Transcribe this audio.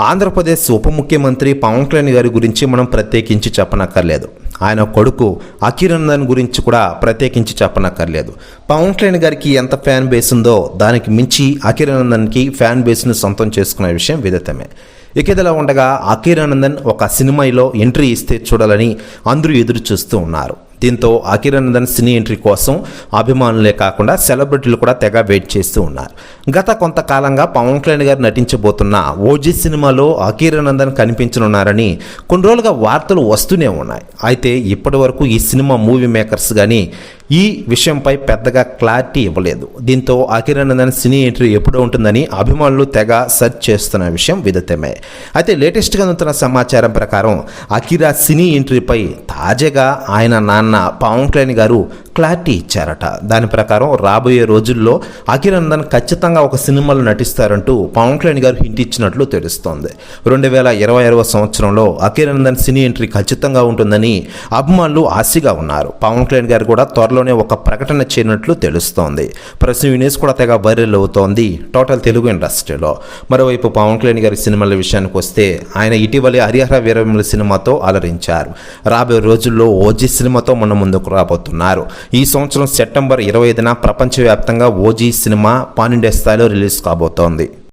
ఆంధ్రప్రదేశ్ ఉప ముఖ్యమంత్రి పవన్ కళ్యాణ్ గారి గురించి మనం ప్రత్యేకించి చెప్పనక్కర్లేదు. ఆయన కొడుకు అఖిరందన్ గురించి కూడా ప్రత్యేకించి చెప్పనక్కర్లేదు. పవన్ కళ్యాణ్ గారికి ఎంత ఫ్యాన్ బేస్ ఉందో దానికి మించి అఖిరానందన్కి ఫ్యాన్ బేస్ను సొంతం చేసుకునే విషయం విదితమే. ఇక ఇదిలా ఉండగా అఖిరానందన్ ఒక సినిమాలో ఎంట్రీ ఇస్తే చూడాలని అందరూ ఎదురు చూస్తూ ఉన్నారు. దీంతో అకిరానందన్ సినీ ఎంట్రీ కోసం అభిమానులే కాకుండా సెలబ్రిటీలు కూడా తెగ వెయిట్ చేస్తూ ఉన్నారు. గత కొంతకాలంగా పవన్ కళ్యాణ్ గారు నటించబోతున్న ఓజీ సినిమాలో అకిరానందన్ కనిపించనున్నారని కొన్ని రోజులుగా వార్తలు వస్తూనే ఉన్నాయి. అయితే ఇప్పటి వరకు ఈ సినిమా మూవీ మేకర్స్ కానీ ఈ విషయంపై పెద్దగా క్లారిటీ ఇవ్వలేదు. దీంతో అకిరానందన్ సినీ ఎంట్రీ ఎప్పుడు ఉంటుందని అభిమానులు తెగ సెర్చ్ చేస్తున్న విషయం విదితమే. అయితే లేటెస్ట్గా అందుతున్న సమాచారం ప్రకారం అకిరా సినీ ఎంట్రీపై తాజాగా ఆయన నాన్న అన్న పవన్ కళ్యాణ్ గారు క్లారిటీ ఇచ్చారట. దాని ప్రకారం రాబోయే రోజుల్లో అకిరానందన్ ఖచ్చితంగా ఒక సినిమాలో నటిస్తారంటూ పవన్ కళ్యాణ్ గారు హింట్ ఇచ్చినట్లు తెలుస్తోంది. రెండు వేల ఇరవై ఆరవ సంవత్సరంలో అకిరానందన్ సినీ ఎంట్రీ ఖచ్చితంగా ఉంటుందని అభిమానులు ఆశగా ఉన్నారు. పవన్ కళ్యాణ్ గారు కూడా త్వరలోనే ఒక ప్రకటన చేయనట్లు తెలుస్తోంది. ప్రస్తుతం ఈ న్యూస్ కూడా తెగ వైరల్ అవుతోంది టోటల్ తెలుగు ఇండస్ట్రీలో. మరోవైపు పవన్ కళ్యాణ్ గారి సినిమాల విషయానికి వస్తే ఆయన ఇటీవలే హరిహర వీరముల సినిమాతో అలరించారు. రాబోయే రోజుల్లో ఓజీ సినిమాతో మన ముందుకు రాబోతున్నారు. ఈ సంవత్సరం సెప్టెంబర్ ఇరవై ఐదున ప్రపంచవ్యాప్తంగా ఓజీ సినిమా పాన్ స్థాయిలో రిలీజ్ కాబోతోంది.